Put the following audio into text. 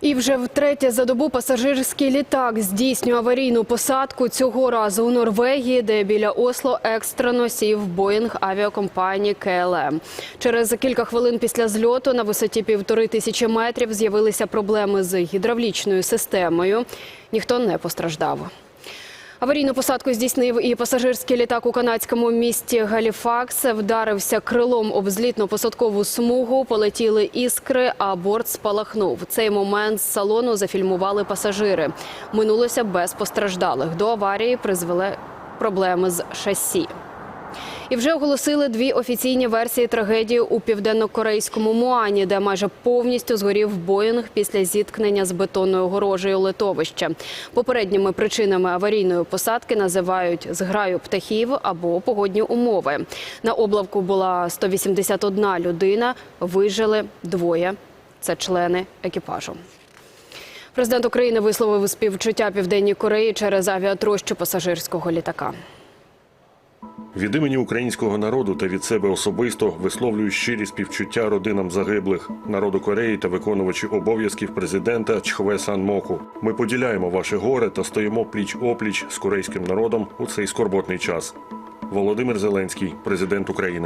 І вже втретє за добу пасажирський літак здійснює аварійну посадку цього разу у Норвегії, де біля Осло екстрено сів Боїнг авіакомпанії КЛМ. Через кілька хвилин після зльоту на висоті півтори тисячі метрів з'явилися проблеми з гідравлічною системою. Ніхто не постраждав. Аварійну посадку здійснив і пасажирський літак у канадському місті Галіфакс. Вдарився крилом об злітно-посадкову смугу, полетіли іскри, а борт спалахнув. Цей момент з салону зафільмували пасажири. Минулося без постраждалих. До аварії призвели проблеми з шасі. І вже оголосили дві офіційні версії трагедії у південно-корейському Муані, де майже повністю згорів Боїнг після зіткнення з бетонною огорожею литовища. Попередніми причинами аварійної посадки називають зграю птахів або погодні умови. На облавку була 181 людина, вижили двоє. Це члени екіпажу. Президент України висловив співчуття Південній Кореї через авіатрощу пасажирського літака. Від імені українського народу та від себе особисто висловлюю щирі співчуття родинам загиблих, народу Кореї та виконувачі обов'язків президента Чхве Сан. Ми поділяємо ваше горе та стоїмо пліч опліч з корейським народом у цей скорботний час. Володимир Зеленський, президент України.